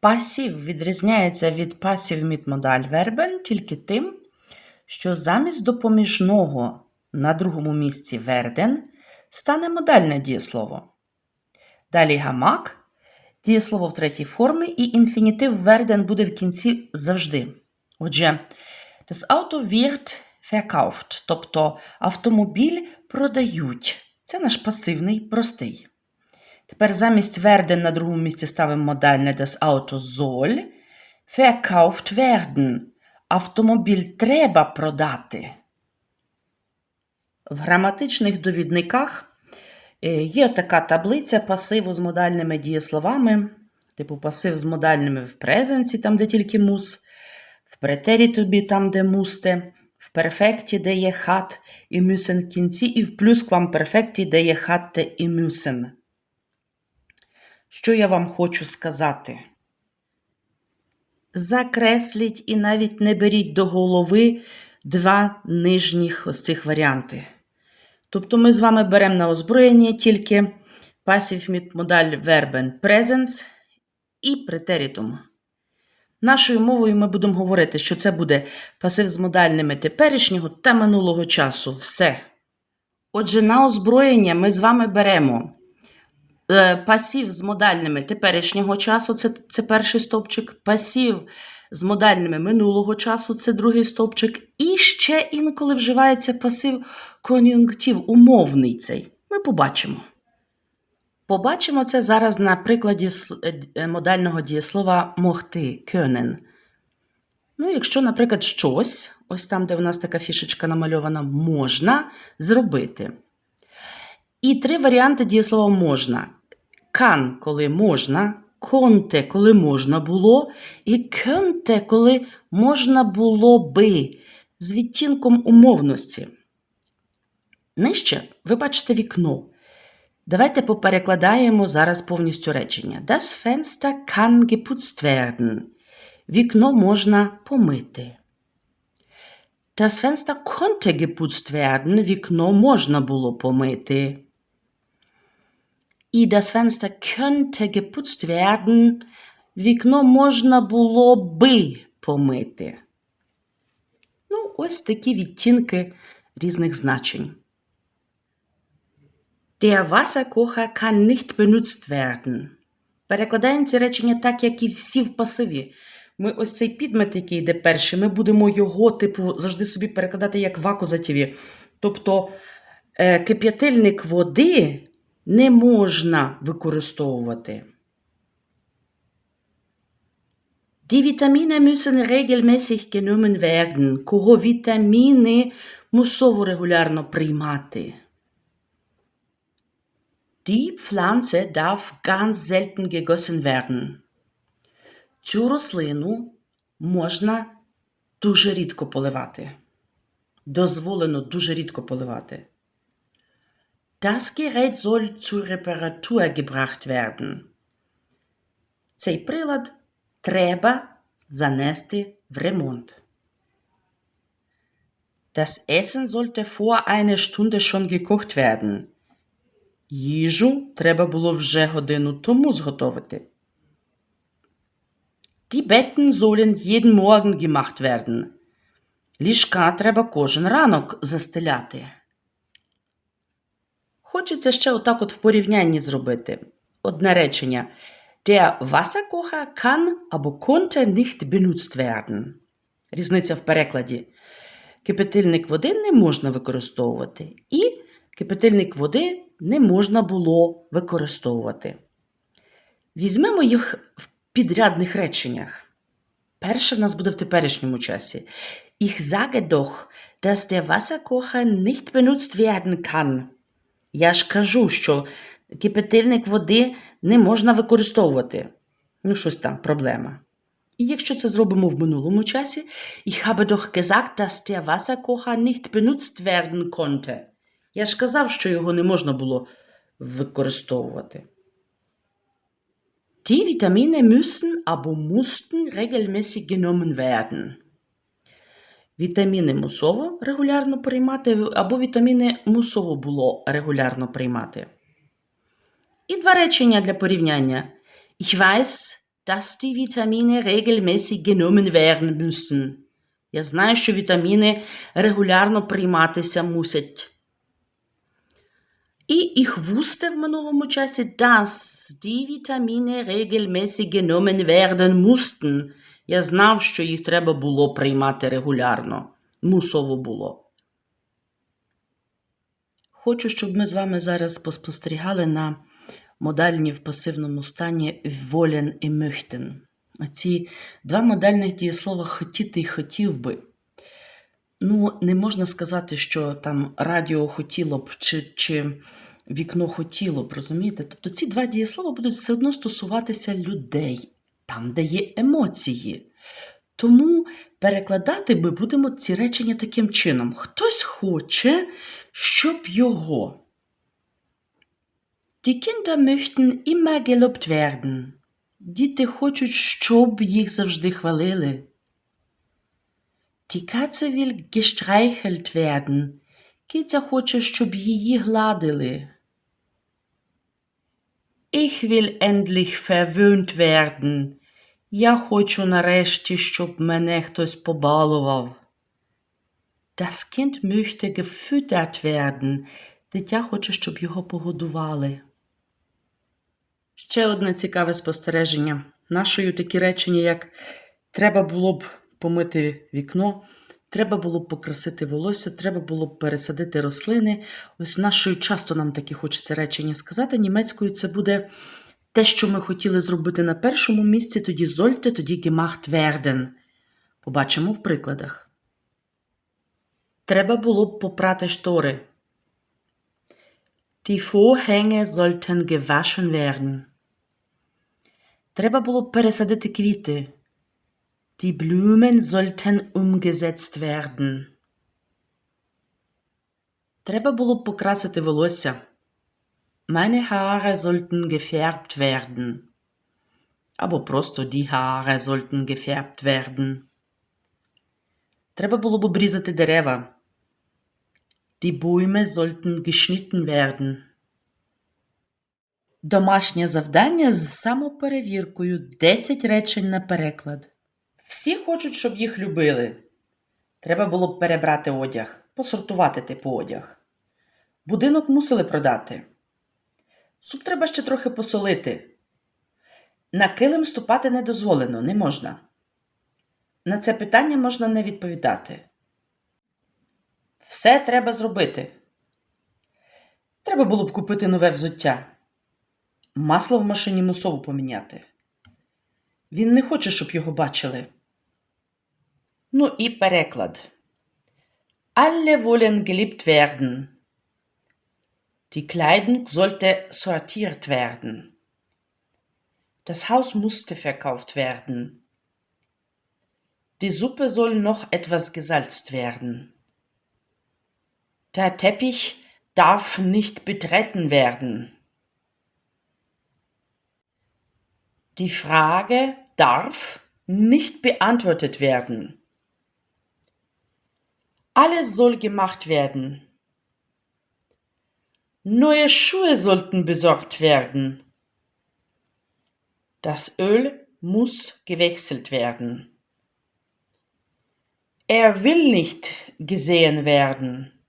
Пасів відрізняється від пасів мідмодаль-вербен тільки тим, що замість допоміжного на другому місці верден стане модальне дієслово. Далі гамак, дієслово в третій формі, і інфінітив верден буде в кінці завжди. Отже, das Auto wird verkauft, тобто автомобіль продають. Це наш пасивний простий. Тепер замість werden на другому місці ставимо модальне das Auto soll verkauft werden. Автомобіль треба продати. В граматичних довідниках е, є така таблиця пасиву з модальними дієсловами, типу пасив з модальними в презенсі, там, де тільки мус, в претерітубі, там, де мусте, в перфекті, де є хат і мюсен кінці, і в плюсквамперфекті, де є хатте і мюсен. Що я вам хочу сказати? Закресліть і навіть не беріть до голови два нижніх ось цих варіанти. Тобто ми з вами беремо на озброєння тільки пасів модаль вербен presens і претерітум. Нашою мовою ми будемо говорити, що це буде пасив з модальними теперішнього та минулого часу. Все. Отже, на озброєння ми з вами беремо пасів з модальними теперішнього часу, це, це перший стовпчик, пасів з модальними минулого часу, це другий стовпчик, і ще інколи вживається пасив кон'юнктив, умовний цей. Ми побачимо. Побачимо це зараз на прикладі е, е, модального дієслова могти können. Ну, якщо, наприклад, щось, ось там, де в нас така фішечка намальована, можна зробити. І три варіанти дієслова можна. Kann, коли можна, конте, коли можна було, і könnte, коли можна було би, з відтінком умовності. Нижче ви бачите вікно. Давайте поперекладаємо зараз повністю речення. Das Fenster kann geputzt werden. Вікно можна помити. Das Fenster konnte geputzt werden. Вікно можна було помити. І das Fenster könnte geputzt werden. Вікно можна було би помити. Ну, ось такі відтінки різних значень. Der Wasserkocher kann nicht benutzt werden. Перекладаємо ці речення так, як і всі в пасиві. Ми ось цей підмет, який йде перший, ми будемо його, типу, завжди собі перекладати як в акузативі. Тобто е, кип'ятильник води не можна використовувати. Die Vitamine müssen regelmäßig genommen werden. Кого вітаміни мусово регулярно приймати. Die Pflanze darf ganz selten gegossen werden. Цю рослину можна дуже рідко поливати. Дозволено дуже рідко поливати. Das Gerät soll zur Reparatur gebracht werden. Цей прилад треба занести в ремонт. Das Essen sollte vor einer Stunde schon gekocht werden. Їжу треба було вже годину тому зготовити. Die Betten sollen jeden Morgen gemacht werden. Ліжка треба кожен ранок застеляти. Хочеться ще отак от в порівнянні зробити. Одне речення. Der Wasserkocher kann або konnte nicht benutzt werden. Різниця в перекладі. Кипятильник води не можна використовувати. І кипятильник води не можна було використовувати. Візьмемо їх в підрядних реченнях. Перше в нас буде в теперішньому часі. Ich sage doch, dass der Wasserkocher nicht benutzt werden kann. Я ж кажу, що кипятильник води не можна використовувати. Ну, щось там, проблема. І якщо це зробимо в минулому часі, ich habe doch gesagt, dass der Wasserkocher nicht benutzt werden konnte. Я ж казав, що його не можна було використовувати. Die Vitamine müssen або mussten regelmäßig genommen werden. Вітаміни мусово регулярно приймати, або вітаміни мусово було регулярно приймати. І два речення для порівняння. Ich weiß, dass die Vitamine regelmäßig genommen werden müssen. Я знаю, що вітаміни регулярно прийматися мусять. І ich wusste в минулому часі, dass die Vitamine regelmäßig genommen werden mussten. Я знав, що їх треба було приймати регулярно. Мусово було. Хочу, щоб ми з вами зараз поспостерігали на модальні в пасивному стані wollen і möchten. Ці два модальних дієслова хотіти і хотів би. Ну, не можна сказати, що там радіо хотіло б, чи, чи вікно хотіло б, розумієте? Тобто ці два дієслова будуть все одно стосуватися людей, там, де є емоції. Тому перекладати ми будемо ці речення таким чином: хтось хоче, щоб його. Die Kinder möchten immer gelobt werden. Діти хочуть, щоб їх завжди хвалили. Die Katze will gestreichelt werden. Киця хоче, щоб її гладили. Ich will endlich verwöhnt werden. Я хочу нарешті, щоб мене хтось побалував. Das Kind möchte gefüttert werden. Дитя хоче, щоб його погодували. Ще одне цікаве спостереження. Нашою такі речення, як треба було б помити вікно, треба було б покрасити волосся, треба було б пересадити рослини. Ось нашою часто нам такі хочеться речення сказати. Німецькою це буде те, що ми хотіли зробити на першому місці, тоді зольте, тоді gemacht werden. Побачимо в прикладах. Треба було б попрати штори. Die Vorhänge sollten gewaschen werden. Треба було б пересадити квіти. Die Blumen sollten umgesetzt werden. Треба було б покрасити волосся. Meine Haare sollten gefärbt werden. Або просто die Haare sollten gefärbt werden. Треба було б обрізати дерева. Die Bäume sollten geschnitten werden. Домашнє завдання з самоперевіркою 10 речень на переклад. Всі хочуть, щоб їх любили. Треба було б перебрати одяг, посортувати типу одяг. Будинок мусили продати. Суп треба ще трохи посолити. На килим ступати не дозволено, не можна. На це питання можна не відповідати. Все треба зробити. Треба було б купити нове взуття. Масло в машині мусово поміняти. Він не хоче, щоб його бачили. Ну і переклад. Alle wollen geliebt werden. Die Kleidung sollte sortiert werden. Das Haus musste verkauft werden. Die Suppe soll noch etwas gesalzt werden. Der Teppich darf nicht betreten werden. Die Frage darf nicht beantwortet werden. Alles soll gemacht werden. Neue Schuhe sollten besorgt werden. Das Öl muss gewechselt werden. Er will nicht gesehen werden.